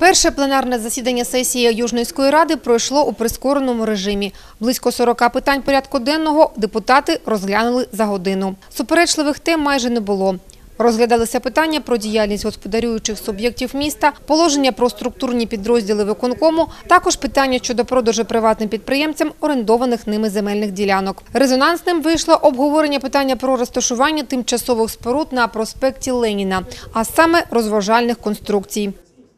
Перше пленарне засідання сесії Южненської ради пройшло у прискореному режимі. Близько 40 питань порядку денного депутати розглянули за годину. Суперечливих тем майже не було. Розглядалися питання про діяльність господарюючих суб'єктів міста, положення про структурні підрозділи виконкому, також питання щодо продажу приватним підприємцям орендованих ними земельних ділянок. Резонансним вийшло обговорення питання про розташування тимчасових споруд на проспекті Леніна, а саме розважальних конструкцій.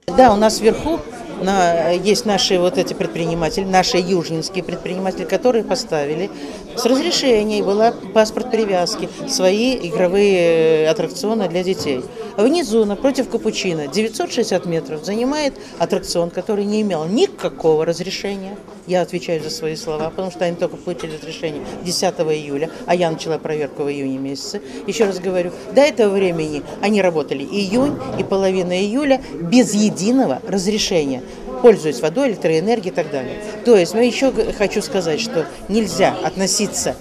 Да, у нас вверху на, есть наши вот эти предприниматели, наши южнинские предприниматели, которые поставили с разрешения была паспорт привязки, свои игровые аттракционы для детей. Внизу, напротив Капучино, 960 метров занимает аттракцион, который не имел никакого разрешения. Я отвечаю за свои слова, потому что они только получили разрешение 10 июля, а я начала проверку в июне месяце. Еще раз говорю, до этого времени они работали июнь и половина июля без единого разрешения пользуясь водой, электроэнергией и так далее. То есть, но еще хочу сказать, что нельзя относиться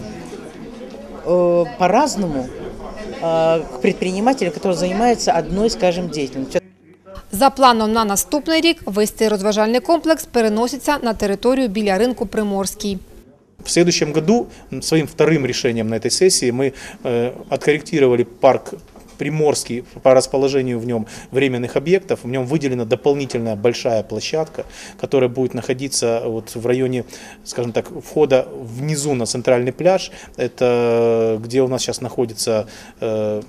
э, по-разному к предпринимателю, который занимается одной, скажем, деятельностью. За планом на наступний рік весь цей розважальний комплекс переноситься на територію біля ринку Приморський. В следующем году м, своим вторым решением на этой сессии мы э, откорректировали парк Приморский по расположению в нем временных объектов. В нем выделена дополнительная большая площадка, которая будет находиться вот в районе, скажем так, входа внизу на центральный пляж. Это где у нас сейчас находится э,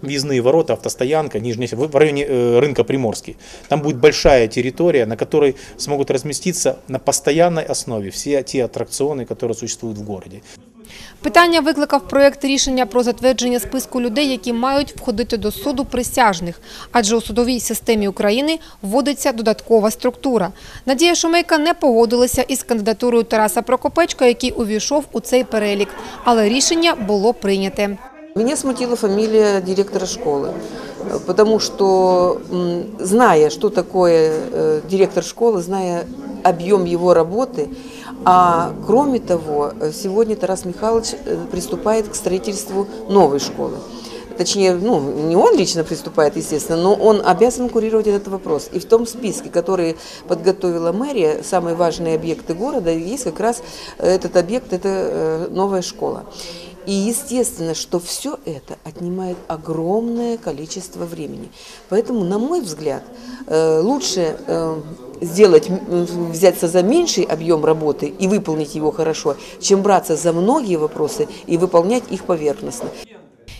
въездные ворота, автостоянка, нижняя, в районе э, рынка Приморский. Там будет большая территория, на которой смогут разместиться на постоянной основе все те аттракционы, которые существуют в городе. Питання викликав проєкт рішення про затвердження списку людей, які мають входити до суду присяжних, адже у судовій системі України вводиться додаткова структура. Надія Шумейка не погодилася із кандидатурою Тараса Прокопечка, який увійшов у цей перелік, але рішення було прийняте. Меня смутила фамилия директора школы, э, потому что, м, зная, что такое э, директор школы, зная объем его работы, А кроме того, э, сегодня Тарас Михайлович э, приступает к строительству новой школы. Точнее, ну, не он лично приступает, естественно, но он обязан курировать этот вопрос. И в том списке, который подготовила мэрия, самые важные объекты города, есть как раз этот объект, это э, новая школа. И естественно, что все это отнимает огромное количество времени. Поэтому, на мой взгляд, э, лучше э, сделать, взяться за меньший объем работы и выполнить его хорошо, чем браться за многие вопросы и выполнять их поверхностно.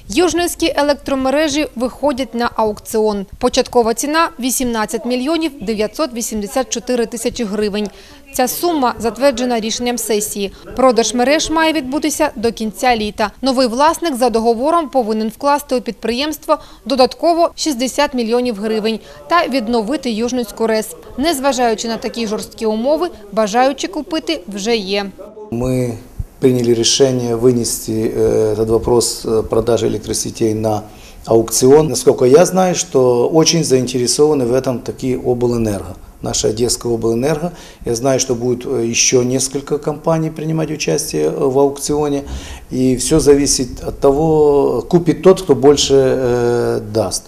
Южненські електромережі виходять на аукціон. Початкова ціна – 18 мільйонів 984 тисячі гривень. Ця сума затверджена рішенням сесії. Продаж мереж має відбутися до кінця літа. Новий власник за договором повинен вкласти у підприємство додатково 60 мільйонів гривень та відновити Южненську РЕС. Незважаючи на такі жорсткі умови, бажаючі купити вже є. Мы приняли решение вынести э, этот вопрос э, продажи электросетей на аукцион. Насколько я знаю, что очень заинтересованы в этом такие облэнерго. Наша Одесская облэнерго. Я знаю, что будет э, еще несколько компаний принимать участие в аукционе. И все зависит от того, купит тот, кто больше э, даст.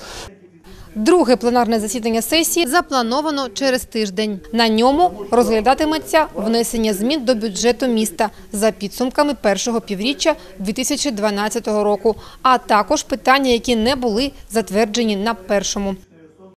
Друге пленарне засідання сесії заплановано через тиждень. На ньому розглядатиметься внесення змін до бюджету міста за підсумками першого півріччя 2012 року, а також питання, які не були затверджені на першому.